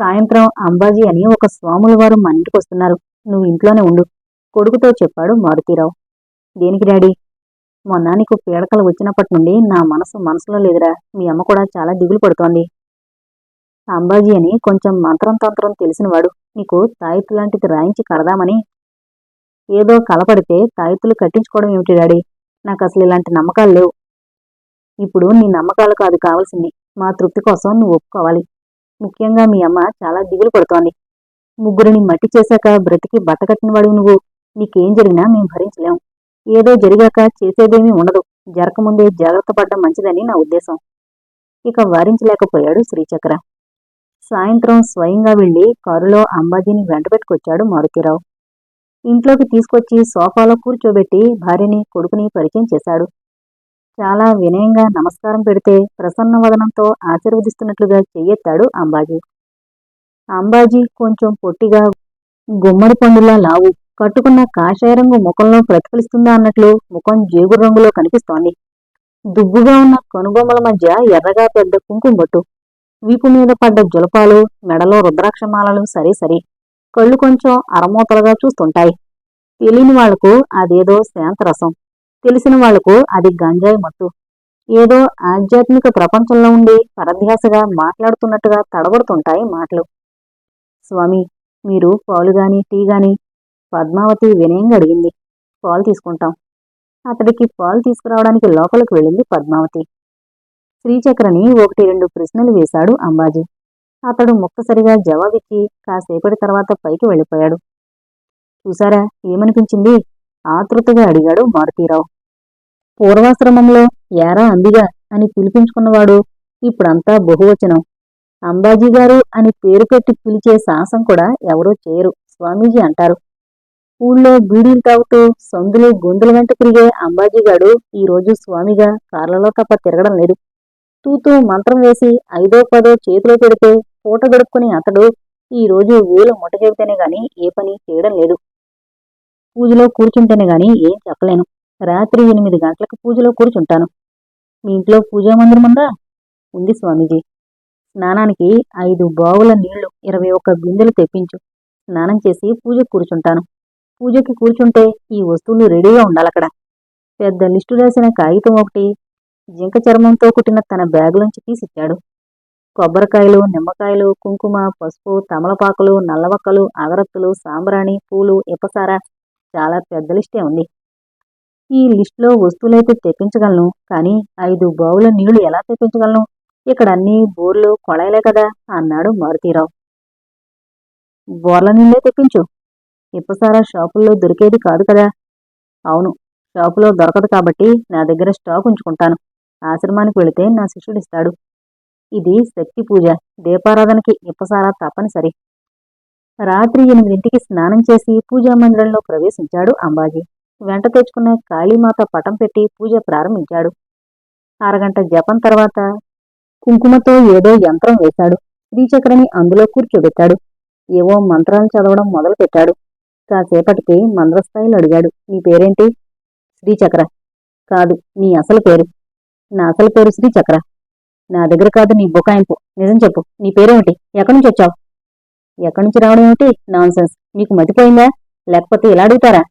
సాయంత్రం అంబాజీ అని ఒక స్వాముల వారు మన ఇంటికి వస్తున్నారు. నువ్వు ఇంట్లోనే ఉండు కొడుకుతో చెప్పాడు మారుతీరావు. దేనికి డాడీ? మొన్న నీకు పీడకలు వచ్చినప్పటి నుండి నా మనసు మనసులో లేదురా. మీ అమ్మ కూడా చాలా దిగులు పడుతోంది. అంబాజీ అని కొంచెం మంత్రం తంత్రం తెలిసినవాడు. నీకు తాయిత్తు లాంటిది రాయించి కడదామని. ఏదో కలపడితే తాయిత్తులు కట్టించుకోవడం ఏమిటి డాడీ? నాకు అసలు ఇలాంటి నమ్మకాలు లేవు. ఇప్పుడు నీ నమ్మకాలు కాదు కావాల్సింది. మా తృప్తి కోసం నువ్వు ఒప్పుకోవాలి. ముఖ్యంగా మీ అమ్మ చాలా దిగులు పడుతోంది. ముగ్గురిని మట్టి చేశాక బ్రతికి బట్టకట్టినవాడు నువ్వు. నీకేం జరిగినా మేము భరించలేం. ఏదో జరిగాక చేసేదేమీ ఉండదు. జరకముందే జాగ్రత్త పడ్డం మంచిదని నా ఉద్దేశం. ఇక వారించలేకపోయాడు శ్రీచక్ర. సాయంత్రం స్వయంగా వెళ్ళి కారులో అంబాజీని వెంటబెట్టుకొచ్చాడు మారుతీరావు. ఇంట్లోకి తీసుకొచ్చి సోఫాలో కూర్చోబెట్టి భార్యని కొడుకుని పరిచయం చేశాడు. చాలా వినయంగా నమస్కారం పెడితే ప్రసన్న వదనంతో ఆశీర్వదిస్తున్నట్లుగా చెయ్యెత్తాడు అంబాజీ. అంబాజీ కొంచెం పొట్టిగా గుమ్మడి పండులా లావు కట్టుకున్న కాషాయ రంగు ముఖంలో ప్రతిఫలిస్తుందా అన్నట్లు ముఖం జేగురు రంగులో కనిపిస్తోంది. దుబ్బుగా ఉన్న కనుబొమ్మల మధ్య ఎర్రగా పెద్ద కుంకుమట్టు వీపు మీద పడ్డ జులపాలు మెడలో రుద్రాక్షమాలలు సరే సరే. కళ్ళు కొంచెం అరమూతలుగా చూస్తుంటాయి. తెలియని వాళ్ళకు అదేదో శాంతరసం. తెలిసిన వాళ్ళకు అది గంజాయి మత్తు. ఏదో ఆధ్యాత్మిక ప్రపంచంలో ఉండి పరధ్యాసగా మాట్లాడుతున్నట్టుగా తడబడుతుంటాయి మాటలు. స్వామి మీరు పాలు గాని టీ గాని పద్మావతి వినయంగా అడిగింది. పాలు తీసుకుంటాం. అతడికి పాలు తీసుకురావడానికి లోపలికి వెళ్ళింది పద్మావతి. శ్రీచక్రని ఒకటి రెండు ప్రశ్నలు వేశాడు అంబాజీ. అతడు ముక్కసరిగా జవాబిచ్చి కాసేపటి తర్వాత పైకి వెళ్ళిపోయాడు. చూసారా ఏమనిపించింది? ఆతృతగా అడిగాడు మారుతీరావు. పూర్వాశ్రమంలో ఏరా అందిగా అని పిలిపించుకున్నవాడు ఇప్పుడంతా బహువచనం. అంబాజీ గారు అని పేరు పెట్టి పిలిచే సాహసం కూడా ఎవరూ చేయరు స్వామీజీ అంటారు. ఊళ్ళో బీడీలు తాగుతూ సందులు గొంతుల వెంట తిరిగే అంబాజీగాడు ఈ రోజు స్వామిగా కార్లలో తప్ప తిరగడం లేదు. తూతూ మంత్రం వేసి ఐదో పదో చేతిలో పెడితే పూట గడుపుకుని అతడు ఈ రోజు వేలు ముట్టజెబితేనే గాని ఏ పని చేయడం లేదు. పూజలో కూర్చుంటేనే గాని ఏం చెప్పలేను. రాత్రి ఎనిమిది గంటలకు పూజలో కూర్చుంటాను. మీ ఇంట్లో పూజా మందిరం ఉందా? ఉంది స్వామీజీ. స్నానానికి ఐదు బావుల నీళ్ళు ఇరవై ఒక్క బిందెలు తెప్పించు. స్నానం చేసి పూజ కూర్చుంటాను. పూజకి కూర్చుంటే ఈ వస్తువులు రెడీగా ఉండాలక్కడ. పెద్ద లిస్టు రాసిన కాగితం ఒకటి జింక చర్మంతో కుట్టిన తన బ్యాగులోంచి తీసిచ్చాడు. కొబ్బరికాయలు నిమ్మకాయలు కుంకుమ పసుపు తమలపాకులు నల్లవక్కలు అగరత్తులు సాంబ్రాణి పూలు ఇపసార చాలా పెద్ద లిస్టే ఉంది. ఈ లిస్టులో వస్తువులైతే తెప్పించగలను కానీ ఐదు బావుల నీళ్ళు ఎలా తెప్పించగలను? ఇక్కడ అన్ని బోర్లు కొళాయిలే కదా అన్నాడు మారుతీరావు. బోర్ల నీళ్ళే తెప్పించు. ఇప్పసారా షాపుల్లో దొరికేది కాదు కదా. అవును షాపులో దొరకదు కాబట్టి నా దగ్గర స్టాక్ ఉంచుకుంటాను. ఆశ్రమానికి వెళితే నా శిష్యుడిస్తాడు. ఇది శక్తి పూజ. దీపారాధనకి ఇప్పసారా తప్పనిసరి. రాత్రి ఎనిమిదింటికి స్నానం చేసి పూజా మందిరంలో ప్రవేశించాడు అంబాజీ. వెంట తెచ్చుకున్న కాళీమాత పటం పెట్టి పూజ ప్రారంభించాడు. అరగంట జపం తర్వాత కుంకుమతో ఏదో యంత్రం వేశాడు. శ్రీచక్రని అందులో కూర్చోబెట్టాడు. ఏవో మంత్రాలు చదవడం మొదలుపెట్టాడు. కాసేపటికి మంద్రస్థాయిలో అడిగాడు. నీ పేరేంటి? శ్రీచక్ర. కాదు నీ అసలు పేరు. నా అసలు పేరు శ్రీచక్ర. నా దగ్గర కాదు నీ బుకాయింపు. నిజం చెప్పు. నీ పేరేమిటి? ఎక్కడి నుంచి వచ్చావు? ఎక్కడి నుంచి రావడం ఏమిటి? నాన్సెన్స్ మీకు మతిపోయిందా? లేకపోతే ఇలా అడుగుతారా?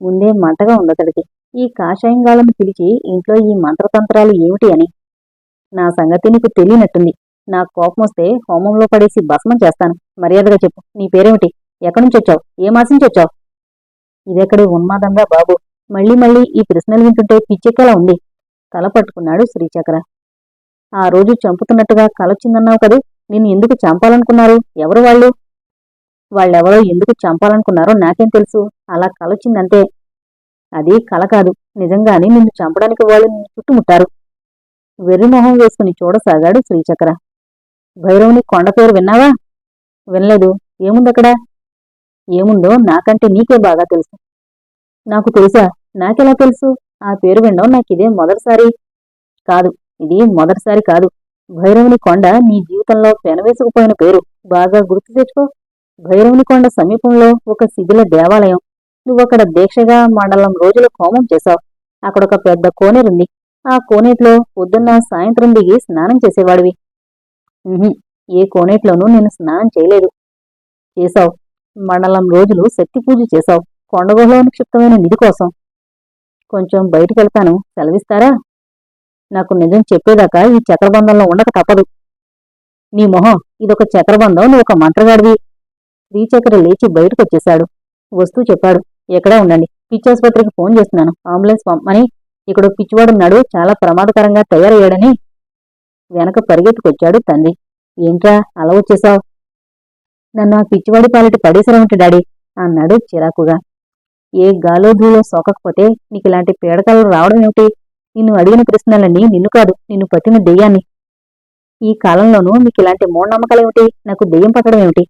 ముందే మంటగా ఉందతడికి ఈ కాషాయంగాలను పిలిచి ఇంట్లో ఈ మంత్రతంత్రాలు ఏమిటి అని. నా సంగతి నీకు తెలియనట్టుంది. నా కోపం వస్తే హోమంలో పడేసి భస్మం చేస్తాను. మర్యాదగా చెప్పు. నీ పేరేమిటి? ఎక్కడి నుంచి వచ్చావు? ఏ మాసించి నుంచి వచ్చావు? ఇదెక్కడి ఉన్మాదంగా బాబు. మళ్ళీ మళ్ళీ ఈ ప్రశ్నలు వింటుంటే పిచ్చెక్కలా ఉంది. తల పట్టుకున్నాడు శ్రీచక్ర. ఆ రోజు చంపుతున్నట్టుగా కలొచ్చిందన్నావు కదూ? నిన్ను ఎందుకు చంపాలనుకున్నారు? ఎవరు వాళ్ళు? వాళ్ళెవరో ఎందుకు చంపాలనుకున్నారో నాకేం తెలుసు. అలా కలొచ్చిందంతే. అది కల కాదు. నిజంగానే నిన్ను చంపడానికి వాళ్ళు నిన్ను చుట్టుముట్టారు. వెర్రిమొహం వేసుకుని చూడసాగాడు శ్రీచక్ర. భైరవుని కొండ పేరు విన్నావా? వినలేదు. ఏముందక్కడ? ఏముందో నాకంటే నీకే బాగా తెలుసు. నాకు తెలుసా? నాకెలా తెలుసు? ఆ పేరు వినడం ఇదే మొదటిసారి. కాదు ఇది మొదటిసారి కాదు. భైరవుని కొండ నీ జీవితంలో పెనవేసుకుపోయిన పేరు. బాగా గుర్తు తెచ్చుకో. భైరవుని కొండ సమీపంలో ఒక శిథిల దేవాలయం. నువ్వక్కడ దీక్షగా మండలం రోజులు హోమం చేశావు. అక్కడొక పెద్ద కోనేరుంది. ఆ కోనేటిలో పొద్దున్న సాయంత్రం దిగి స్నానం చేసేవాడివి. ఏ కోనేట్లోనూ నేను స్నానం చేయలేదు. చేశావు. మండలం రోజులు శక్తి పూజ చేశావు. కొండగుహలో నిక్షిప్తమైన నిధి కోసం. కొంచెం బయటికి వెళ్తాను సెలవిస్తారా? నాకు నిజం చెప్పేదాకా ఈ చక్రబంధంలో ఉండక తప్పదు. నీ మొహం ఇదొక చక్రబంధం నువ్వు ఒక మంత్రగాడివి. శ్రీచక్ర లేచి బయటకు వచ్చేశాడు వస్తూ చెప్పాడు ఎక్కడా ఉండండి. పిచ్చాసుపత్రికి ఫోన్ చేస్తున్నాను. అంబులెన్స్ పంపమని ఇక్కడ పిచ్చివాడున్నాడు చాలా ప్రమాదకరంగా తయారయ్యాడని వెనక పరిగెత్తుకొచ్చాడు తండ్రి. ఏంట్రా అలా వచ్చేశావు? నన్ను ఆ పిచ్చివాడి పాలిటి పడేసరేమిటి డాడీ? అన్నాడు చిరాకుగా. ఏ గాలో ధూలో సోకకపోతే నీకు ఇలాంటి పీడకలు రావడం ఏమిటి నిన్ను అడిగిన ప్రశ్నలన్నీ నిన్ను కాదు నిన్ను పట్టిన దెయ్యాన్ని. ఈ కాలంలోనూ మీకు ఇలాంటి మూఢనమ్మకాలేమిటి? నాకు దెయ్యం పట్టడం ఏమిటి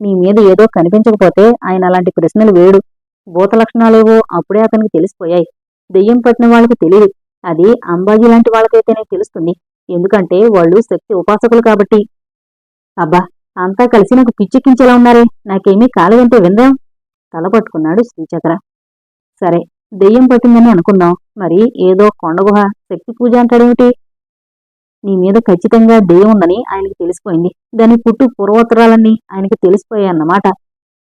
నీ మీద ఏదో కనిపించకపోతే ఆయన అలాంటి ప్రశ్నలు వేడు భూత లక్షణాలేవో అప్పుడే అతనికి తెలిసిపోయాయి. దెయ్యం పట్టిన వాళ్ళకి తెలియదు అది అంబాజీ లాంటి వాళ్ళకైతేనే తెలుస్తుంది. ఎందుకంటే వాళ్ళు శక్తి ఉపాసకులు కాబట్టి. అబ్బా అంతా కలిసి నాకు పిచ్చెక్కించేలా ఉన్నారే. నాకేమీ కాలేదంటే విందాం. తల పట్టుకున్నాడు శ్రీచక్ర. సరే దెయ్యం పట్టిందని అనుకున్నాం. మరి ఏదో కొండగుహ శక్తి పూజ అంటాడేమిటి? నీ మీద ఖచ్చితంగా దెయ్యం ఉందని ఆయనకి తెలిసిపోయింది. దాని పుట్టు పూర్వోత్తరాలన్నీ ఆయనకి తెలిసిపోయాయన్నమాట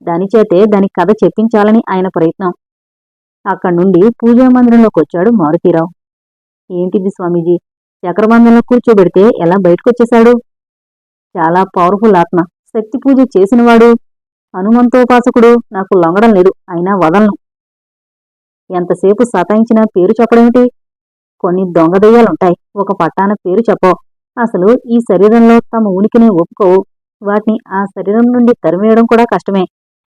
దానిచేతే దాని కథ చెప్పించాలని ఆయన ప్రయత్నం. అక్కడి నుండి పూజా మందిరంలోకి వచ్చాడు మారుతీరావు. ఏంటిది స్వామీజీ? చక్రబంధంలో కూర్చోబెడితే ఎలా బయటకొచ్చేశాడు? చాలా పవర్ఫుల్ ఆత్మ. శక్తి పూజ చేసినవాడు హనుమంతోపాసకుడు. నాకు లొంగడం లేదు. అయినా వదలను. ఎంతసేపు సతాయించినా పేరు చెప్పడేమిటి? కొన్ని దొంగదయ్యాలుంటాయి ఒక పట్టాన పేరు చెప్పవు అసలు ఈ శరీరంలో తమ ఉనికిని ఒప్పుకోవు. వాటిని ఆ శరీరం నుండి తరిమేయడం కూడా కష్టమే.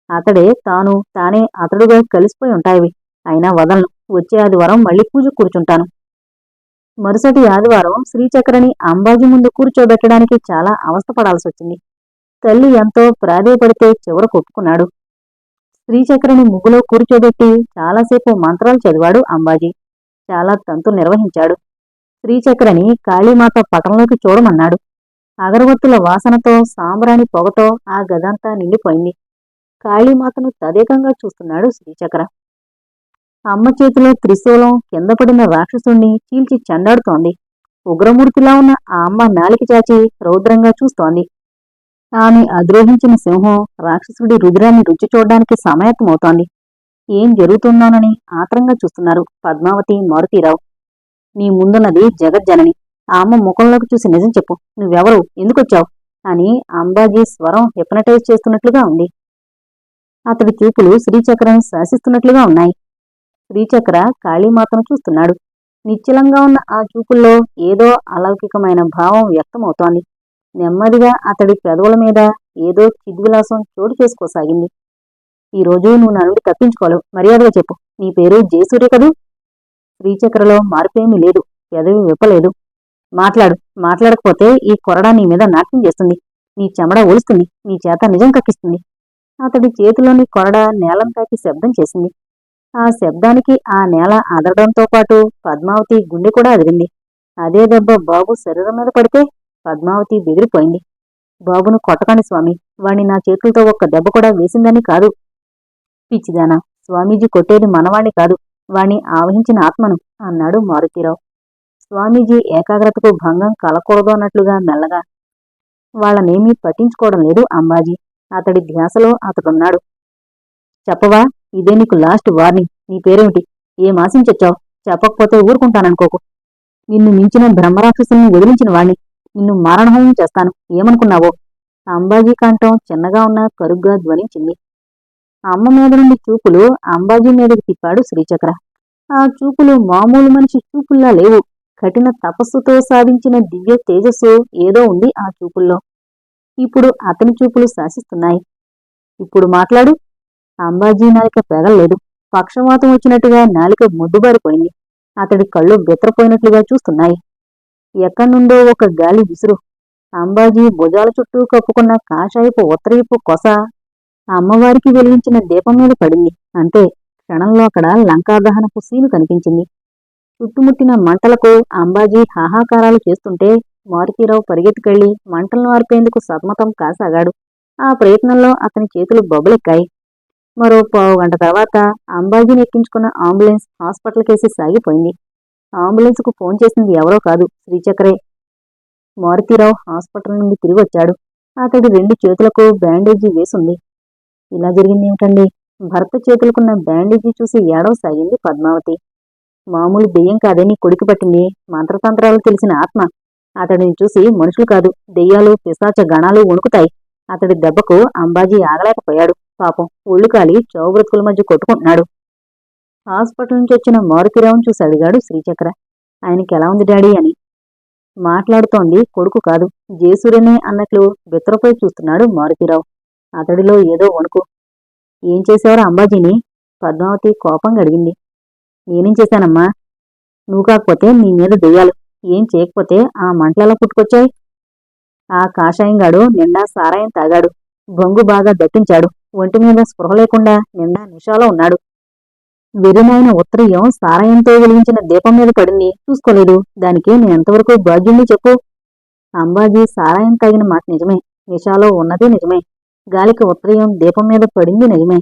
అతడే తాను తానే అతడుగా కలిసిపోయి ఉంటాయి అయినా వదలను. వచ్చే ఆదివారం మళ్ళీ పూజ కూర్చుంటాను. మరుసటి ఆదివారం శ్రీచక్రని అంబాజీ ముందు కూర్చోబెట్టడానికి చాలా అవస్థపడాల్సి వచ్చింది తల్లి ఎంతో ప్రాధేయపడితే చివర కొట్టుకున్నాడు శ్రీచక్రని ముగ్గులో కూర్చోబెట్టి చాలాసేపు మంత్రాలు చదివాడు అంబాజీ. చాలా తంతు నిర్వహించాడు. శ్రీచక్రని కాళీమాత పటంలోకి చూడమన్నాడు. అగరవత్తుల వాసనతో సాంబ్రాణి పొగతో ఆ గదంతా నిండిపోయింది. కాళీమాతను తదేకంగా చూస్తున్నాడు శ్రీచక్ర అమ్మ చేతిలో త్రిశూలం కింద పడిన రాక్షసుణ్ణి చీల్చి చెండాడుతోంది. ఉగ్రమూర్తిలా ఉన్న ఆ అమ్మ నాలికి చాచి రౌద్రంగా చూస్తోంది. ఆమె అద్రోహించిన సింహం రాక్షసుడి రుద్రాన్ని రుచి చూడడానికి సమాయత్తమవుతోంది. ఏం జరుగుతుందోనని ఆత్రంగా చూస్తున్నారు పద్మావతి మారుతీరావు. నీ ముందున్నది జగజ్జనని. ఆ అమ్మ ముఖంలోకి చూసి నిజం చెప్పు. నువ్వెవరు? ఎందుకొచ్చావు? అని అంబాజీ స్వరం హిప్నటైజ్ చేస్తున్నట్లుగా ఉంది. అతడి చూపులు శ్రీచక్రం శాసిస్తున్నట్లుగా ఉన్నాయి. శ్రీచక్ర కాళీమాతను చూస్తున్నాడు. నిశ్చలంగా ఉన్న ఆ చూపుల్లో ఏదో అలౌకికమైన భావం వ్యక్తమవుతోంది. నెమ్మదిగా అతడి పెదవుల మీద ఏదో చిద్విలాసం చోటు చేసుకోసాగింది. ఈ రోజు నువ్వు నా నుండి తప్పించుకోలేవు. మర్యాదగా చెప్పు. నీ పేరు జయసూర్య కదూ? శ్రీచక్రలో మార్పేమీ లేదు. పెదవి విప్పలేదు. మాట్లాడు. మాట్లాడకపోతే ఈ కొరడా నీ మీద నాట్యం చేస్తుంది. నీ చెమడ ఒలుస్తుంది. నీ చేత నిజం కక్కిస్తుంది. అతడి చేతిలోని కొరడ నేలం తాకి శబ్దం చేసింది. ఆ శబ్దానికి ఆ నేల అదరడంతో పాటు పద్మావతి గుండె కూడా అదిరింది. అదే దెబ్బ బాబు శరీరం మీద పడితే పద్మావతి బెదిరిపోయింది. బాబును కొట్టకండి స్వామి. వాణ్ణి నా చేతులతో ఒక్క దెబ్బ కూడా వేసిందని కాదు. పిచ్చిదానా స్వామీజీ కొట్టేది మనవాణ్ణి కాదు. వాణ్ణి ఆవహించిన ఆత్మను అన్నాడు మారుతీరావు. స్వామీజీ ఏకాగ్రతకు భంగం కలకూడదు అన్నట్లుగా మెల్లగా. వాళ్ళనేమీ పట్టించుకోవడం లేదు అంబాజీ. అతడి ధ్యాసలో అతడున్నాడు. చెప్పవా? ఇదే నీకు లాస్ట్ వార్నింగ్. నీ పేరేమిటి? ఏం ఆశించొచ్చావు? చెప్పకపోతే ఊరుకుంటాననుకోకు. నిన్ను మించిన బ్రహ్మరాక్షసుల్ని వదిలించిన వాణ్ణి నిన్ను మారణహోమం చేస్తాను. ఏమనుకున్నావో? అంబాజీ కంఠం చిన్నగా ఉన్న కరుగ్గా ధ్వనించింది. అమ్మ మీద నుండి చూపులు అంబాజీ మీదకి తిప్పాడు శ్రీచక్ర. ఆ చూపులు మామూలు మనిషి చూపుల్లా లేవు. కఠిన తపస్సుతో సాధించిన దివ్య తేజస్సు ఏదో ఉంది ఆ చూపుల్లో. ఇప్పుడు అతని చూపులు శాసిస్తున్నాయి. ఇప్పుడు మాట్లాడు. అంబాజీ నాలిక పెగల్లేదు. పక్షవాతం వచ్చినట్టుగా నాలిక ముద్దుబారిపోయింది. అతడి కళ్ళు బెత్తరపోయినట్లుగా చూస్తున్నాయి. ఎక్కడి నుండో ఒక గాలి విసురు. అంబాజీ భుజాల చుట్టూ కప్పుకున్న కాషాయపు ఉత్తరయపు కొస అమ్మవారికి వెలిగించిన దీపం మీద పడింది. అంతే క్షణంలో అక్కడ లంకాదహనపు సీను కనిపించింది. చుట్టుముట్టిన మంటలకు అంబాజీ హాహాకారాలు చేస్తుంటే మారుతీరావు పరిగెత్తుకెళ్ళి మంటలను ఆర్పేందుకు సతమతం కాసాగాడు. ఆ ప్రయత్నంలో అతని చేతులు బొబ్బలెక్కాయి. మరో పావు గంట తర్వాత అంబాజీని ఎక్కించుకున్న అంబులెన్స్ హాస్పిటల్కేసి సాగిపోయింది. అంబులెన్స్కు ఫోన్ చేసింది ఎవరో కాదు శ్రీచక్రే. మారుతీరావు హాస్పిటల్ నుండి తిరిగి వచ్చాడు. అతడి రెండు చేతులకు బ్యాండేజీ వేసుంది. ఇలా జరిగింది ఏమిటండి భర్త చేతులకున్న బ్యాండేజీ చూసి ఏడవసాగింది పద్మావతి. మామూలు దెయ్యం కాదని కొడుకు పట్టింది మంత్రతంత్రాలు తెలిసిన ఆత్మ. అతడిని చూసి మనుషులు కాదు దెయ్యాలు పిశాచ గణాలు వణుకుతాయి. అతడి దెబ్బకు అంబాజీ ఆగలేకపోయాడు. పాపం ఒళ్ళు కాలి చౌబ్రతుకుల మధ్య కొట్టుకుంటున్నాడు. హాస్పిటల్ నుంచి వచ్చిన మారుతిరావును చూసి అడిగాడు శ్రీచక్ర. ఆయనకి ఎలా ఉంది డాడీ అని. మాట్లాడుతోంది కొడుకు కాదు జేసురనే అన్నట్లు బిత్తరపై చూస్తున్నాడు మారుతిరావు అతడిలో ఏదో వణుకు. ఏం చేసేవారు అంబాజీని? పద్మావతి కోపంగా అడిగింది. నేనేం చేశానమ్మా? నువ్వు కాకపోతే నీ మీద దెయ్యాలు. ఏం చేయకపోతే ఆ మంటలలో పుట్టుకొచ్చాయి? ఆ కాషాయంగాడు నిండా సారాయం తాగాడు. బొంగు బాగా దట్టించాడు ఒంటి మీద స్పృహ లేకుండా నిండా నిషాలో ఉన్నాడు. వెరినైన ఉత్తరీయం సారాయంతో వెలిగించిన దీపం మీద పడింది. చూసుకోలేదు. దానికి నేనెంతవరకు బాధ్యుణ్ణి చెప్పు? అంబాజీ సారాయం తాగిన మాట నిజమే. నిషాలో ఉన్నది నిజమే. గాలికి ఉత్తరీయం దీపం మీద పడింది నిజమే.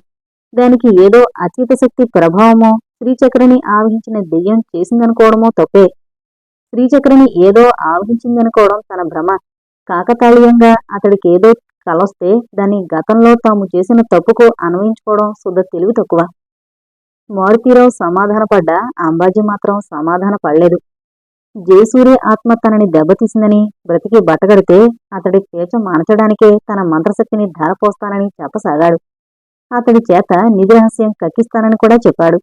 దానికి ఏదో అతీత శక్తి ప్రభావమో శ్రీచక్రని ఆవహించిన దెయ్యం చేసిందనుకోవడమో తప్పే. శ్రీచక్రని ఏదో ఆవహించిందనుకోవడం తన భ్రమ. కాకతాళీయంగా అతడికి ఏదో కలొస్తే దాన్ని గతంలో తాము చేసిన తప్పుకు అన్వయించుకోవడం శుద్ధ తెలివి తక్కువ. మారుతీరావు సమాధానపడ్డా అంబాజీ మాత్రం సమాధాన పడలేదు. జయసూర్య ఆత్మ తనని దెబ్బతీసిందని బ్రతికి బట్టగడితే అతడి పేచ మానచడానికే తన మంత్రశక్తిని ధారపోస్తానని చెప్పసాగాడు. అతడి చేత నిధిరహస్యం కక్కిస్తానని కూడా చెప్పాడు.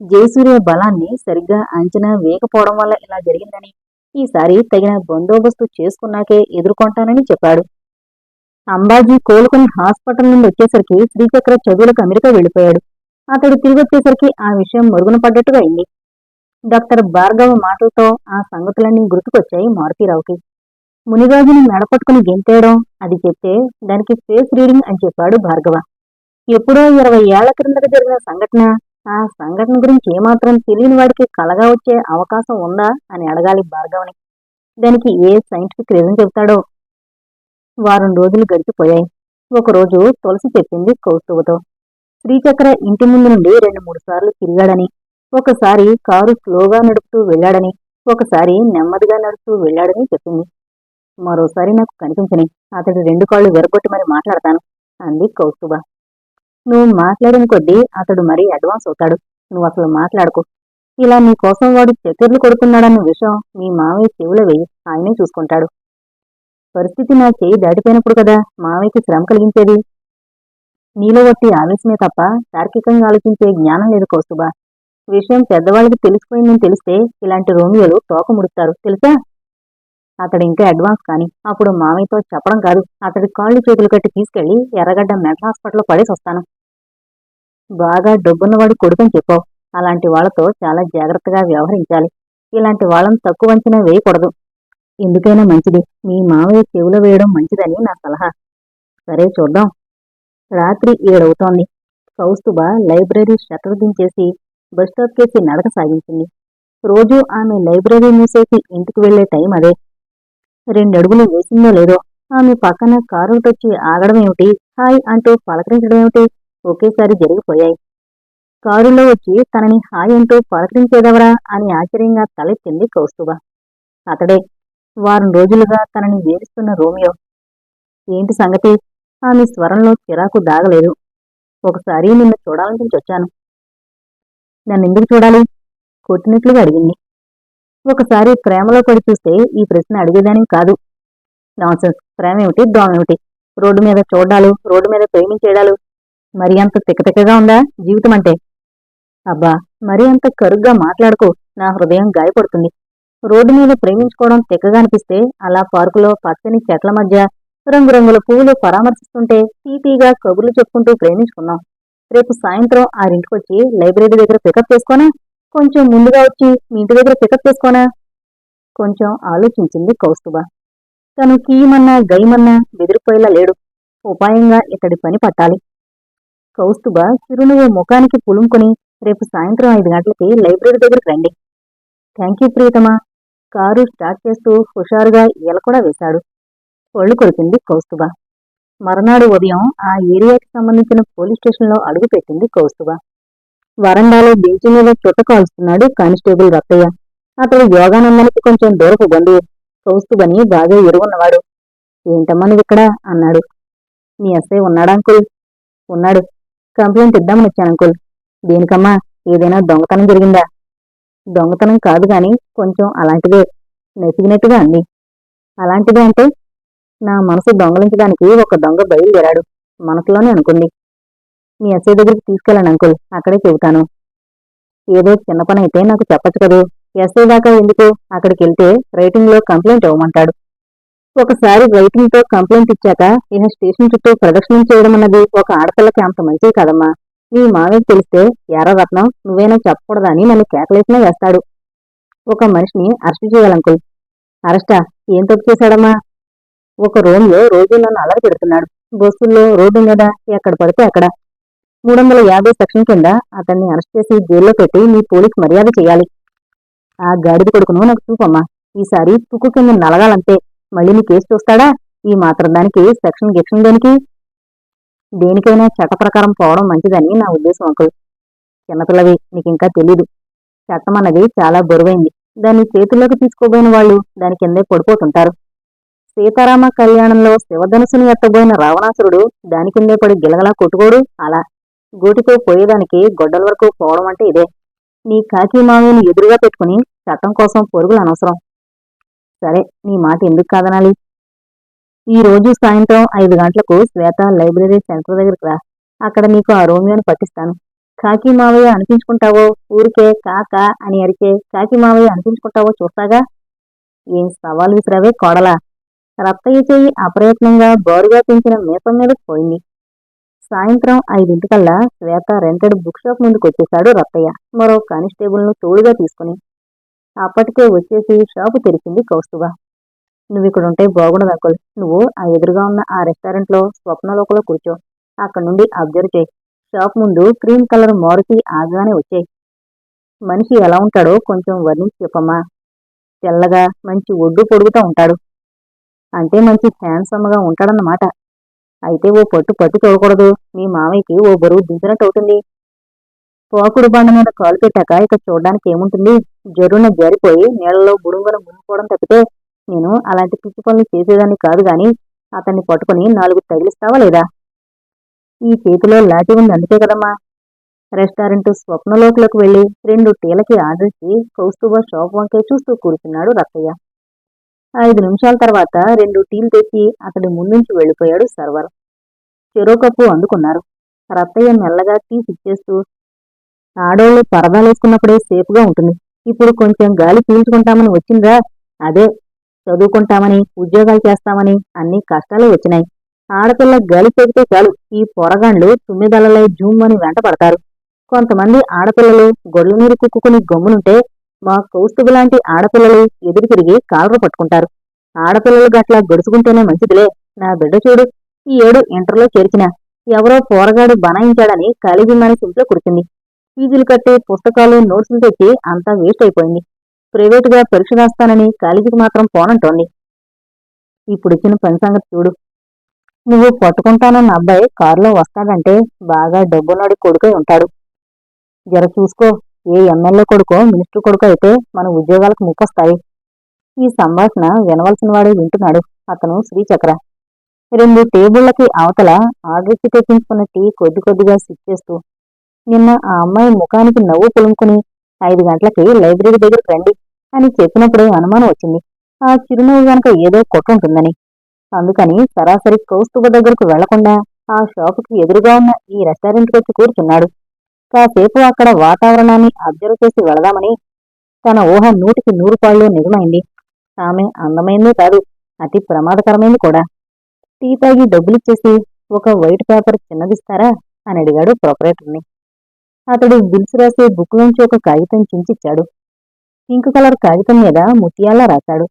జయసూర్య బలాన్ని సరిగ్గా అంచనా వేయకపోవడం వల్ల ఇలా జరిగిందని ఈసారి తగిన బందోబస్తు చేసుకున్నాకే ఎదుర్కొంటానని చెప్పాడు. అంబాజీ కోలుకుని హాస్పిటల్ నుండి వచ్చేసరికి శ్రీచక్ర చదువులకు అమెరికా వెళ్ళిపోయాడు. అతడు తిరిగి వచ్చేసరికి ఆ విషయం మరుగున పడ్డట్టుగా అయింది డాక్టర్ భార్గవ మాటలతో ఆ సంగతులన్నీ గుర్తుకొచ్చాయి మారుతీరావుకి. మునిరాజుని మెడపట్టుకుని గెంతేయడం అది చెప్తే దానికి ఫేస్ రీడింగ్ అని చెప్పాడు భార్గవ. ఎప్పుడో ఇరవై ఏళ్ళ క్రిందట జరిగిన సంఘటన ఆ సంఘటన గురించి ఏమాత్రం తెలియని వాడికి కలగా వచ్చే అవకాశం ఉందా అని అడగాలి భార్గవని. దానికి ఏ సైంటిఫిక్ రీజన్ చెబుతాడో? వారం రోజులు గడిచిపోయాయి. ఒకరోజు తులసి చెప్పింది కౌస్తువతో శ్రీచక్ర ఇంటి ముందు నుండి రెండు మూడు సార్లు తిరిగాడని ఒకసారి కారు స్లోగా నడుపుతూ వెళ్ళాడని ఒకసారి నెమ్మదిగా నడుస్తూ వెళ్ళాడని చెప్పింది. మరోసారి నాకు కనిపించని అతడి రెండు కాళ్ళు విరగొట్టి మరి మాట్లాడతాను అంది కౌస్తుభ. నువ్వు మాట్లాడిన కొద్దీ అతడు మరీ అడ్వాన్స్ అవుతాడు. నువ్వు అసలు మాట్లాడుకో. ఇలా నీ కోసం వాడు చక్కెర్లు కొడుతున్నాడన్న విషయం మీ మావయ్య చెవులో వెయ్యి ఆయనే చూసుకుంటాడు. పరిస్థితి నా చేయి దాటిపోయినప్పుడు కదా మావయ్యకి శ్రమ కలిగించేది? నీలో వట్టి ఆవేశమే తప్ప తార్కికంగా ఆలోచించే జ్ఞానం లేదు కౌస్తుభ. విషయం పెద్దవాళ్ళకి తెలిసిపోయిందని తెలిస్తే ఇలాంటి రోమియోలు తోక ముడుస్తారు తెలుసా? అతడు ఇంకా అడ్వాన్స్ కాని అప్పుడు మామయ్యతో చెప్పడం కాదు. అతడి కాళ్ళు చేతులు కట్టి తీసుకెళ్ళి ఎర్రగడ్డ మెంటల్ హాస్పిటల్లో పడేసి వస్తాను. బాగా డబ్బున్నవాడు కొడుకని చెప్పావు. అలాంటి వాళ్ళతో చాలా జాగ్రత్తగా వ్యవహరించాలి. ఇలాంటి వాళ్ళని తక్కువ అంచనా వేయకూడదు. ఎందుకైనా మంచిది. మీ మావయ్య చెవులో వేయడం మంచిదని నా సలహా. సరే చూద్దాం. రాత్రి ఏడవుతోంది. కౌస్తుభ లైబ్రరీ షట్టర్ దించేసి బస్టాప్ కేసి నడక సాగించింది. రోజు ఆమె లైబ్రరీ మూసేసి ఇంటికి వెళ్ళే టైం అదే. రెండడుగులు వేసిందో లేదో ఆమె పక్కన కారు వచ్చి ఆగడం ఏమిటి? హాయ్ అంటూ పలకరించడం ఏమిటి? ఒకేసారి జరిగిపోయాయి. కారులో వచ్చి తనని హాయ్ అంటూ పలకరించేదెవరా అని ఆశ్చర్యంగా తలెత్తింది కౌస్తుభ. అతడే. వారం రోజులుగా తనని వేధిస్తున్న రోమియో. ఏంటి సంగతి? ఆమె స్వరంలో చిరాకు దాగలేదు. ఒకసారి నిన్ను చూడాలనిపించి వచ్చాను. నన్ను ఎందుకు చూడాలి? కొట్టినట్లుగా అడిగింది. ఒకసారి ప్రేమలో పడి చూస్తే ఈ ప్రశ్న అడిగేదాని కాదు. నాన్సెన్స్. ప్రేమ ఏమిటి దోమేమిటి రోడ్డు మీద చూడాలు రోడ్డు మీద ప్రేమించేయడాలు మరి అంత తికతికగా ఉందా జీవితం అంటే? అబ్బా మరి అంత కరుగ్గా మాట్లాడుకో. నా హృదయం గాయపడుతుంది. రోడ్డు మీద ప్రేమించుకోవడం తిక్కగా అనిపిస్తే అలా పార్కులో పచ్చని చెట్ల మధ్య రంగురంగుల పువ్వులు పరామర్శిస్తుంటే తీపీగా కబుర్లు చెప్పుకుంటూ ప్రేమించుకున్నాం రేపు సాయంత్రం ఆరింటికొచ్చి లైబ్రరీ దగ్గర పికప్ చేసుకోనా? కొంచెం ముందుగా వచ్చి మీ ఇంటి దగ్గర పికప్ చేసుకోనా? కొంచెం ఆలోచించింది కౌస్తుభ. తను కీమన్నా గైమన్నా బెదిరిపోయేలా లేడు. ఉపాయంగా ఇతడి పని పట్టాలి. కౌస్తుభ చిరునవ్వు ముఖానికి పులుముకొని రేపు సాయంత్రం ఐదు గంటలకి లైబ్రరీ దగ్గరికి రండి. థ్యాంక్ యూ ప్రియతమా. కారు స్టార్ట్ చేస్తూ హుషారుగా ఈల కూడా వేశాడు. ఒళ్ళు కొరికింది కౌస్తుభ. మరునాడు ఉదయం ఆ ఏరియాకి సంబంధించిన పోలీస్ స్టేషన్లో అడుగుపెట్టింది కౌస్తుభ. వరండాలో బెంచి మీద చుట్ట కాల్స్తున్నాడు కానిస్టేబుల్ రత్తయ్య. అతడు యోగానందానికి కొంచెం దూరపు బంధువు. కౌస్తుభని బాగా ఎరుగున్నవాడు. ఏంటమ్మా ఇక్కడ అన్నాడు. మీ ఎస్ఐ ఉన్నాడా అంకుల్? ఉన్నాడు. కంప్లైంట్ ఇద్దామని వచ్చాను అంకుల్. దేనికమ్మా? ఏదైనా దొంగతనం జరిగిందా? దొంగతనం కాదు కానీ కొంచెం అలాంటిదే. నసిగినట్టుగా అంది. అలాంటిదే అంటే? నా మనసు దొంగలించడానికి ఒక దొంగ బయలుదేరాడు. మనసులోనే అనుకుంది. మీ ఎస్ఐ దగ్గరికి తీసుకెళ్ళండి అంకుల్. అక్కడే చెబుతాను. ఏదో చిన్న పని అయితే నాకు చెప్పచ్చు కదూ? ఎస్ఐ దాకా ఎందుకు? అక్కడికి వెళ్తే రైటింగ్లో కంప్లైంట్ ఇవ్వమంటాడు. ఒకసారి రైటింగ్తో కంప్లైంట్ ఇచ్చాక ఈయన స్టేషన్ చుట్టూ ప్రదక్షిణం చేయడం అన్నది ఒక ఆడపిల్లకి అంత మంచిది కదమ్మా. మీ మామయ్య తెలిస్తే ఎర్ర రత్నం నువ్వేనా చెప్పకూడదని నన్ను కేకలేసినా వేస్తాడు. ఒక మనిషిని అరెస్ట్ చేయాలంకుల్ అరెస్టా? ఏం తప్పు చేశాడమ్మా? ఒక రోమియో రోజు నన్ను అలరి పెడుతున్నాడు బస్సుల్లో రోడ్డు మీద ఎక్కడ పడితే అక్కడ. మూడు వందల యాభై సెక్షన్ కింద అతన్ని అరెస్ట్ చేసి జైల్లో పెట్టి నీ పోలీస్ మర్యాద చేయాలి. ఆ గాడిద కొడుకును నాకు చూపమ్మా. ఈసారి తుక్కు కింద నలగాలంతే. మళ్ళీ నీ కేసు చూస్తాడా? ఈ మాత్రం దానికి సెక్షన్ గిక్షన్ దేనికి? దేనికైనా చట్ట ప్రకారం పోవడం మంచిదని నా ఉద్దేశం అంకుల్. చిన్నపిల్లవి నీకు ఇంకా తెలీదు. చట్టం అన్నది చాలా బరువైంది. దాన్ని చేతుల్లోకి తీసుకోబోయిన వాళ్ళు దాని కిందే పడిపోతుంటారు. సీతారామ కళ్యాణంలో శివధనుసుని ఎత్తబోయిన రావణాసురుడు దాని కిందే పడి గిలగలా కొట్టుకోడు అలా. గూటితో పోయేదానికి గొడ్డల వరకు పోవడం అంటే ఇదే. నీ కాకి మావిని ఎదురుగా పెట్టుకుని చట్టం కోసం పొరుగులు అనవసరం. సరే నీ మాట ఎందుకు కాదనాలి? ఈ రోజు సాయంత్రం ఐదు గంటలకు శ్వేత లైబ్రరీ సెంటర్ దగ్గరికి రా. అక్కడ నీకు ఆ రోమియోని పట్టిస్తాను. కాకి మావయ్య అనిపించుకుంటావో? ఊరికే కాకా అని అరికే కాకి మావయ్య అనిపించుకుంటావో చూస్తాగా? ఏం సవాల్ విసిరావే కోడలా. రత్తయ్య చేయి అప్రయత్నంగా బోరుగా పెంచిన మేపం మీద పోయింది. సాయంత్రం ఐదింటికల్లా శ్వేత రెంటెడ్ బుక్ షాప్ ముందుకు వచ్చేశాడు రత్తయ్య మరో కానిస్టేబుల్ను తోడుగా తీసుకుని అప్పటికే వచ్చేసి షాపు తెరిచింది కౌస్తుభ. నువ్వు ఇక్కడ ఉంటే బాగుండదు అంకుల్? నువ్వు ఆ ఎదురుగా ఉన్న ఆ రెస్టారెంట్లో స్వప్నలోకలో కూర్చో. అక్కడ నుండి అబ్జర్వ్ చేయి. షాప్ ముందు క్రీమ్ కలర్ మారుతి ఆగానే వచ్చాయి. మనిషి ఎలా ఉంటాడో కొంచెం వర్ణించి చెప్పమ్మా. తెల్లగా మంచి ఒడ్డు పొడుగుతా ఉంటాడు. అంటే మంచి హ్యాండ్సమ్గా ఉంటాడన్నమాట. అయితే ఓ పట్టు పట్టు చూడకూడదు. మీ మామయ్యకి ఓ బరువు దించినట్టు అవుతుంది. పోకుడు బండ మీద కాలు పెట్టాక ఇక చూడడానికి ఏముంటుంది? జరున జారిపోయి నీళ్ళలో బుడుంగన మునుకోవడం తప్పితే నేను అలాంటి పిచ్చి పనులు చేసేదాన్ని కాదు గాని అతన్ని పట్టుకుని నాలుగు తగిలిస్తావా లేదా? ఈ చేతిలో లాటి ఉంది అందుకే కదమ్మా. రెస్టారెంట్ స్వప్నలోకిలోకి వెళ్ళి రెండు టీలకి ఆర్డర్ ఇచ్చి కౌస్తుభ షాప్ వంకే చూస్తూ కూర్చున్నాడు రత్తయ్య ఐదు నిమిషాల తర్వాత రెండు టీలు తెచ్చి అతడి ముందుంచి వెళ్ళిపోయాడు సర్వర్. చెరో కప్పు అందుకున్నారు. రత్తయ్య మెల్లగా తీసి ఇచ్చేస్తూ ఆడోళ్ళు పరదాలేసుకున్నప్పుడే సేఫ్గా ఉంటుంది. ఇప్పుడు కొంచెం గాలి పీల్చుకుంటామని వచ్చిందా అదే చదువుకుంటామని ఉద్యోగాలు చేస్తామని అన్ని కష్టాలే వచ్చినాయి. ఆడపిల్ల గాలి చెబితే చాలు. ఈ పొరగాండ్లు తుమ్మిదలలై జూమ్ అని వెంట పడతారు కొంతమంది ఆడపిల్లలు గొడ్ల నీరు కుక్కుని గమ్మునుంటే మా కౌస్తుభు లాంటి ఆడపిల్లలు ఎదురు తిరిగి కాలరు పట్టుకుంటారు. ఆడపిల్లలు గట్లా గడుచుకుంటేనే మంచిదిలే. నా బిడ్డ చూడు ఈ ఏడు ఇంటర్లో చేర్చిన ఎవరో పోరగాడు బనాయించాడని కాలేజీ మానేసి ఇంట్లో కూర్చుంది ఫీజులు కట్టి పుస్తకాలు నోట్సులు తెచ్చి అంతా వేస్ట్ అయిపోయింది. ప్రైవేటుగా పరీక్ష రాస్తానని కాలేజీకి మాత్రం పోనంటోంది. ఇప్పుడిచ్చిన పని సంగతి చూడు. నువ్వు పట్టుకుంటానన్న అబ్బాయి కారులో వస్తాడంటే బాగా డబ్బున్నాడు కొడుకై ఉంటాడు. జర చూసుకో. ఏ ఎమ్మెల్యే కొడుకో మినిస్టర్ కొడుకో అయితే మన ఉద్యోగాలకు ముప్పొస్తాయి ఈ సంభాషణ వినవలసిన వాడే వింటున్నాడు అతను శ్రీచక్ర. రెండు టేబుళ్ళకి అవతల ఆర్డర్ ఇచ్చి తెప్పించుకున్న టీ కొద్ది కొద్దిగా సిప్ చేస్తూ నిన్న ఆ అమ్మాయి ముఖానికి నవ్వు పులుముకుని ఐదు గంటలకి లైబ్రరీ దగ్గరికి రండి అని చెప్పినప్పుడే అనుమానం వచ్చింది. ఆ చిరునవ్వు గనక ఏదో కొట్టుంటుందని అందుకని సరాసరి కౌస్తుభ దగ్గరకు వెళ్ళకుండా ఆ షాపుకి ఎదురుగా ఉన్న ఈ రెస్టారెంట్కి వచ్చి కూర్చున్నాడు. కాసేపు అక్కడ వాతావరణాన్ని అబ్జర్వ్ చేసి వెళదామని తన ఊహ నూటికి నూరు పాళ్ళు నిజమైంది. ఆమె అందమైందే కాదు అతి ప్రమాదకరమైంది కూడా. టీ తాగి డబ్బులిచ్చేసి ఒక వైట్ పేపర్ చిన్నదిస్తారా అని అడిగాడు ప్రొపరేటర్ని. అతడు బిల్స్ రాసే బుక్ నుంచి ఒక కాగితం చించిచ్చాడు. పింక్ కలర్ కాగితం మీద ముత్యాలా రాశాడు.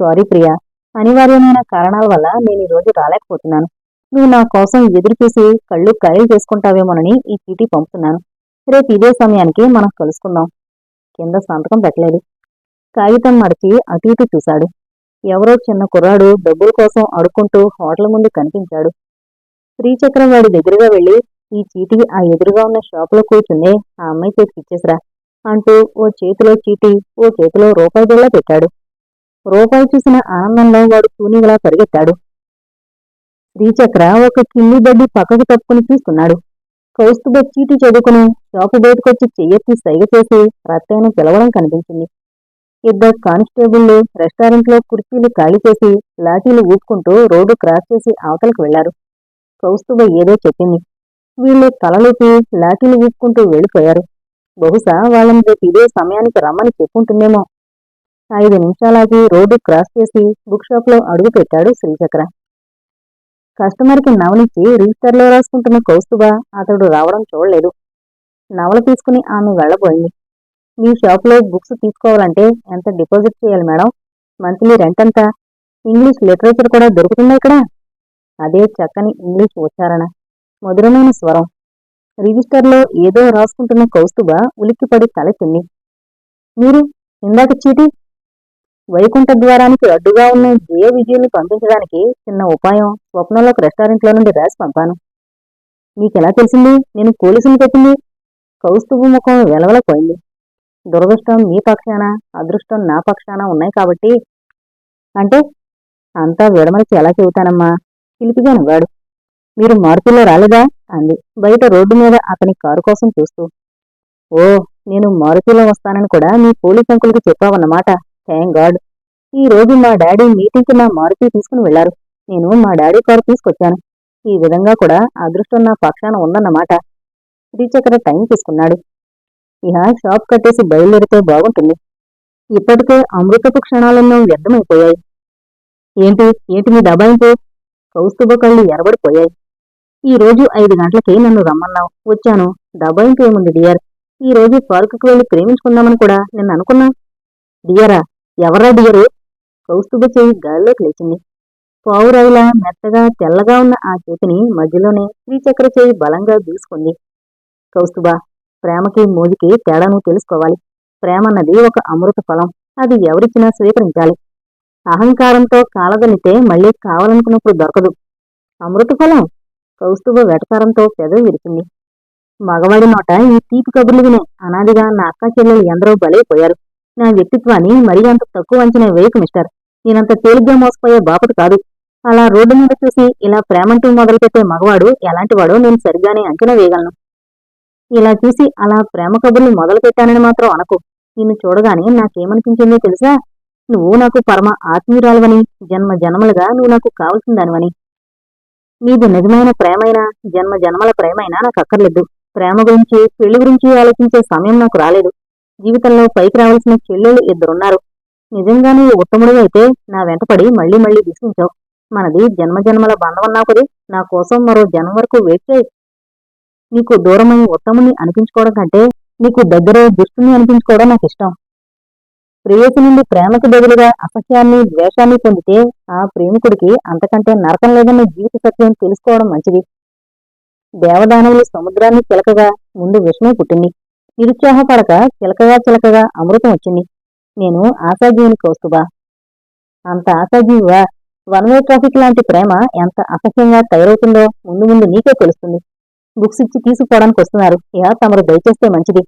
సారీ ప్రియా అనివార్యమైన కారణాల వల్ల నేను ఈ రోజు రాలేకపోతున్నాను. నువ్వు నా కోసం ఎదురు చూసి కళ్ళు కాయలు చేసుకుంటావేమోనని ఈ చీటీ పంపుతున్నాను. రేపు ఇదే సమయానికి మనం కలుసుకుందాం. కింద సంతకం పెట్టలేదు. కాగితం మడిచి అటు ఇటు చూశాడు. ఎవరో చిన్న కుర్రాడు డబ్బుల కోసం అడుక్కుంటూ హోటల్ ముందు కనిపించాడు. శ్రీచక్రం వాడి దగ్గరగా వెళ్ళి ఈ చీటీ ఆ ఎదురుగా ఉన్న షాపులో కూర్చునే ఆ అమ్మాయి చేతికి ఇచ్చేసిరా అంటూ ఓ చేతిలో చీటీ ఓ చేతిలో రూపాయి బిళ్ళ పెట్టాడు. రూపాయి చూసిన ఆనందంలో వాడు తూనిగలా పరిగెత్తాడు. శ్రీచక్ర ఒక కిల్లి బడ్డి పక్కకు తప్పుకుని చూస్తున్నాడు. కౌస్తుభ చీటి చదువుకుని షాపు బయటకొచ్చి చెయ్యెత్తి సైగ చేసి రత్తయ్యను పిలవడం కనిపించింది. ఇద్దరు కానిస్టేబుళ్ళు రెస్టారెంట్లో కుర్చీలు ఖాళీ చేసి లాఠీలు ఊపుకుంటూ రోడ్డు క్రాస్ చేసి అవతలకు వెళ్ళారు. కౌస్తుభ ఏదో చెప్పింది. వీళ్ళు తలలోకి లాఠీలు ఊపుకుంటూ వెళ్ళిపోయారు. బహుశా వాళ్ళని రేపు ఇదే సమయానికి రమ్మని చెప్పుంటుందేమో. ఐదు నిమిషాలాగి రోడ్డు క్రాస్ చేసి బుక్ షాప్లో అడుగు పెట్టాడు శ్రీచక్ర. కస్టమర్కి నవలిచ్చి రిజిస్టర్లో రాసుకుంటున్న కౌస్తుభ అతడు రావడం చూడలేదు. నవల తీసుకుని ఆమె వెళ్ళబోయింది. మీ షాప్లో బుక్స్ తీసుకోవాలంటే ఎంత డిపాజిట్ చేయాలి మేడం? మంత్లీ రెంట్ ఎంత ఇంగ్లీష్ లిటరేచర్ కూడా దొరుకుతుందా ఇక్కడ? అదే చక్కని ఇంగ్లీష్ ఉచ్చారణ. మధురమైన స్వరం. రిజిస్టర్లో ఏదో రాసుకుంటున్న కౌస్తుభ ఉలిక్కిపడి తలెత్తింది మీరు ఇందాక చీటీ వైకుంఠ ద్వారానికి అడ్డుగా ఉన్న జయ విజయుల్ని పంపించడానికి చిన్న ఉపాయం స్వప్నంలో ఒక రెస్టారెంట్లో నుండి రాసి పంపాను. నీకెలా తెలిసింది? నేను పోలీసుని పెట్టింది కౌస్తుభ ముఖం వెలవలపోయింది. దురదృష్టం మీ పక్షాన? అదృష్టం నా పక్షాన ఉన్నాయి కాబట్టి. అంటే అంతా విడమరిచి ఎలా చెబుతానమ్మా? పిలిపిగా నవ్వాడు. మీరు మార్పులో రాలేదా? అంది. బయట రోడ్డు మీద అతని కారు కోసం చూస్తూ. ఓ నేను మారుతిలో వస్తానని కూడా మీ పోలీస్ అంకుల్కి చెప్పావన్నమాట. థ్యాంక్ గాడ్ ఈ రోజు మా డాడీ మీటింగ్కి నా మారుతి తీసుకుని వెళ్ళారు నేను మా డాడీ కారు తీసుకొచ్చాను. ఈ విధంగా కూడా అదృష్టం నా పక్షాన ఉందన్నమాట. శ్రీచక్ర టైం తీసుకున్నాడు. ఇహ షాప్ కట్టేసి బయలుదేరితే బాగుంటుంది. ఇప్పటికే అమృతపు క్షణాలన్నో వ్యర్థమైపోయాయి. ఏంటి? ఏంటి మీ దబాయింపు? కౌస్తుభ కళ్ళు ఎరబడిపోయాయి. ఈ రోజు ఐదు గంటలకి నన్ను రమ్మన్నావు. వచ్చాను. దబాయింపు ఏముంది డియర్? ఈ రోజు పార్కుకు వెళ్ళి ప్రేమించుకుందామని కూడా నిన్ను అనుకున్నా డియరా ఎవరా డియరు కౌస్తుభ చేయి గాల్లోకి లేచింది. పావురాయిలా మెత్తగా తెల్లగా ఉన్న ఆ చేతిని మధ్యలోనే శ్రీచక్ర చేయి బలంగా దూసుకుంది. కౌస్తుభ ప్రేమకి మోజుకి తేడాను తెలుసుకోవాలి. ప్రేమన్నది ఒక అమృత ఫలం. అది ఎవరిచ్చినా స్వీకరించాలి. అహంకారంతో కాలదలితే మళ్ళీ కావాలనుకున్నప్పుడు దొరకదు. అమృత ఫలం? కౌస్తుభ వెటకారంతో పెదవి విరిచింది. మగవాడి నోట ఈ తీపి కబుర్లు వినే అనాదిగా నా అక్క చెల్లెలు ఎందరో బలైపోయారు. నా వ్యక్తిత్వాన్ని మరీ అంత తక్కువ అంచనా వేయకు మిస్టర్. నేనంత తేలిగ్గా మోసపోయే బాపటి కాదు. అలా రోడ్డు మీద చూసి ఇలా ప్రేమంటూ మొదలుపెట్టే మగవాడు ఎలాంటివాడో నేను సరిగ్గానే అంచనా వేయగలను. ఇలా చూసి అలా ప్రేమ కబుర్లు మొదలు పెట్టానని మాత్రం అనకు. నిన్ను చూడగానే నాకేమనిపించిందో తెలుసా? నువ్వు నాకు పరమ ఆత్మీయురాలువని జన్మ జన్మలుగా నువ్వు నాకు కావలసిందానివని. నీది నిజమైన ప్రేమైనా జన్మ జన్మల ప్రేమైనా నాకు అక్కర్లేదు. ప్రేమ గురించి పెళ్ళి గురించి ఆలోచించే సమయం నాకు రాలేదు. జీవితంలో పైకి రావాల్సిన చెల్లెలు ఇద్దరున్నారు. నిజంగానే ఈ ఉత్తముడు అయితే నా వెంటపడి మళ్ళీ మళ్ళీ విసిగించావు. మనది జన్మ జన్మల బంధం నా కోసం మరో జన్మ వరకు వెయిట్ చేయి. నీకు దూరమై ఉత్తముని అనిపించుకోవడం కంటే నీకు దగ్గరే దుష్టుని అనిపించుకోవడం నాకు ఇష్టం. ప్రేయసి నుండి ప్రేమకు బదులుగా అసహ్యాన్ని ద్వేషాన్ని పొందితే ఆ ప్రేమికుడికి అంతకంటే నరకం లేదన్న జీవిత సత్యం తెలుసుకోవడం మంచిది. దేవదానవులు సముద్రాన్ని చిలకగా ముందు విషమే పుట్టింది. నిరుత్సాహపడక చిలకగా చిలకగా అమృతం వచ్చింది. నేను ఆశాజీవిని కౌస్తుబా. అంత ఆశాజీవివా వన్వే ట్రాఫిక్ లాంటి ప్రేమ ఎంత అసహ్యంగా తయారవుతుందో ముందు ముందు నీకే తెలుస్తుంది. బుక్స్ ఇచ్చి తీసుకుపోవడానికి వస్తున్నారు. ఇక తమరు దయచేస్తే మంచిది.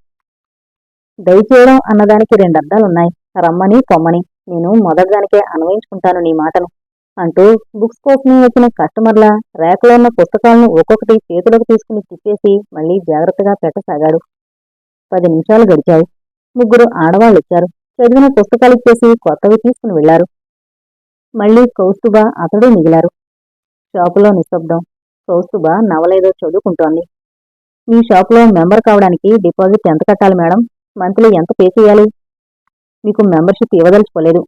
దయచేయడం అన్నదానికి రెండు అర్థాలున్నాయి రమ్మని పొమ్మని. నేను మొదటిదానికే అన్వయించుకుంటాను నీ మాటను అంటూ బుక్స్ కోసం వచ్చిన కస్టమర్ల ర్యాక్లో ఉన్న పుస్తకాలను ఒక్కొక్కటి చేతులకు తీసుకుని తిప్పేసి మళ్ళీ జాగ్రత్తగా పెట్టసాగాడు. పది నిమిషాలు గడిచాయి. ముగ్గురు ఆడవాళ్ళు వచ్చారు. చదివిన పుస్తకాలు ఇచ్చేసి కొత్తవి తీసుకుని వెళ్ళారు మళ్ళీ కౌస్తుబ అతడు మిగిలారు. షాపులో నిశ్శబ్దం. కౌస్తుబ నవలేదో చదువుకుంటోంది. మీ షాపులో మెంబర్ కావడానికి డిపాజిట్ ఎంత కట్టాలి మేడం? మంత్లీ ఎంత పే చేయాలి? మీకు మెంబర్షిప్ ఇవ్వదలుచుకోలేదు.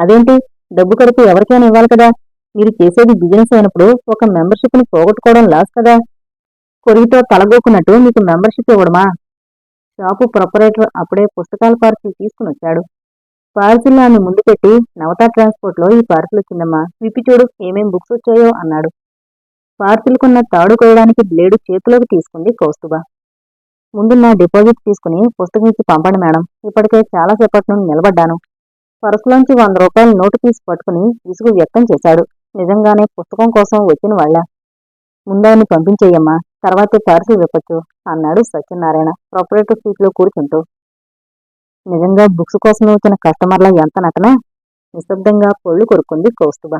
అదేంటి? డబ్బు కడుపు ఎవరికైనా ఇవ్వాలి కదా? మీరు చేసేది బిజినెస్ అయినప్పుడు ఒక మెంబర్షిప్ని పోగొట్టుకోవడం లాస్ కదా? కొరిగితో తలగోకున్నట్టు మీకు మెంబర్షిప్ ఇవ్వడమా? షాపు ప్రొపరేటర్ అప్పుడే పుస్తకాల పార్సిల్ తీసుకుని వచ్చాడు. పార్సిల్ ఆమె ముందు పెట్టి నవతా ట్రాన్స్పోర్ట్లో ఈ పార్సిల్ వచ్చిందమ్మా. విప్పి చూడు ఏమేం బుక్స్ వచ్చాయో అన్నాడు. పార్సిల్ కొన్న తాడు కోయడానికి బ్లేడు చేతిలోకి తీసుకుంది కౌస్తుభ. ముందు నా డిపాజిట్ తీసుకుని పుస్తకం ఇచ్చి పంపండి మేడం. ఇప్పటికే చాలాసేపటి నుండి నిలబడ్డాను. పర్సులోంచి వంద రూపాయల నోటు తీసి పట్టుకుని విసుగు వ్యక్తం చేశాడు. నిజంగానే పుస్తకం కోసం వచ్చిన వాళ్ళ. ముందాన్ని పంపించేయమ్మా. తర్వాతే పార్సిల్ విప్పచ్చు అన్నాడు సత్యనారాయణ. ప్రొపరేటర్ సీట్లో కూర్చుంటూ. నిజంగా బుక్స్ కోసం వచ్చిన కస్టమర్ల ఎంత నటన? నిశ్శబ్దంగా పొళ్ళు కొరుక్కుంది కౌస్తుభ.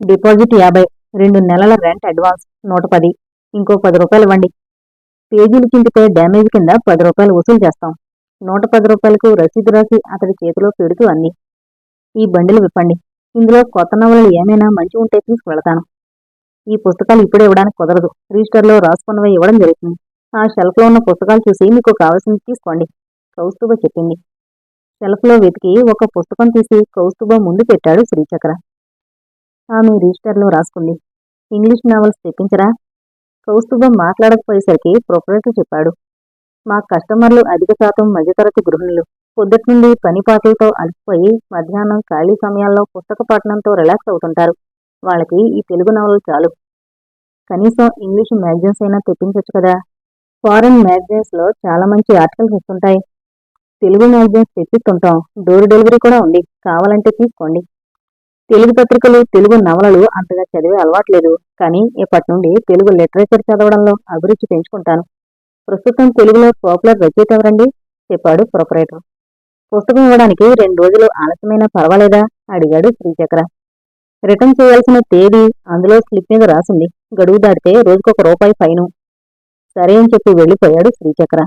డిపాజిట్ యాభై రెండు నెలల రెంట్ అడ్వాన్స్ నూట పది ఇంకో పది రూపాయలు ఇవ్వండి. పేజీలు కిందపై డ్యామేజ్ కింద పది రూపాయలు వసూలు చేస్తాం. నూట పది రూపాయలకు రసీదు రాసి అతడి చేతిలో పెడుతూ అంది. ఈ బండిలు విప్పండి. ఇందులో కొత్త నవలలు ఏమైనా మంచి ఉంటే తీసుకువెళతాను. ఈ పుస్తకాలు ఇప్పుడే ఇవ్వడానికి కుదరదు. రిజిస్టర్లో రాసుకున్నవి ఇవ్వడం జరుగుతుంది. ఆ షెల్ఫ్లో ఉన్న పుస్తకాలు చూసి మీకు కావలసింది తీసుకోండి. కౌస్తుభ చెప్పింది. షెల్ఫ్లో వెతికి ఒక పుస్తకం తీసి కౌస్తుభ ముందు పెట్టాడు శ్రీచక్ర. ఆమె రిజిస్టర్లో రాసుకుంది. ఇంగ్లీష్ నావల్స్ తెప్పించరా? కౌస్తుభ మాట్లాడకపోయేసరికి ప్రొపరేటర్ చెప్పాడు. మా కస్టమర్లు అధిక శాతం మధ్యతరగతి గృహిణులు. పొద్దుటి నుండి పని పాటలతో అలసిపోయి మధ్యాహ్నం ఖాళీ సమయాల్లో పుస్తక పఠనంతో రిలాక్స్ అవుతుంటారు. వాళ్ళకి ఈ తెలుగు నవలలు చాలు. కనీసం ఇంగ్లీష్ మ్యాగజైన్స్ అయినా తెప్పించవచ్చు కదా. ఫారెన్ మ్యాగజైన్స్లో చాలా మంచి ఆర్టికల్స్ వస్తుంటాయి. తెలుగు మ్యాగజైన్స్ తెప్పిస్తుంటాం. డోర్ డెలివరీ కూడా ఉంది. కావాలంటే తీసుకోండి. తెలుగు పత్రికలు తెలుగు నవలలు అంతగా చదివే అలవాట్లేదు కానీ ఇప్పటి నుండి తెలుగు లిటరేచర్ చదవడంలో అభిరుచి పెంచుకుంటాను. ప్రస్తుతం తెలుగులో పాపులర్ రచయిత ఎవరండి? చెప్పాడు ప్రొపరేటర్. పుస్తకం ఇవ్వడానికి రెండు రోజులు ఆలస్యమైనా పర్వాలేదా? అడిగాడు శ్రీచక్ర. రిటర్న్ చేయాల్సిన తేదీ అందులో స్లిప్ మీద రాసింది. గడువు దాటితే రోజుకొక రూపాయి ఫైను. సరే అని చెప్పి వెళ్ళిపోయాడు శ్రీచక్ర.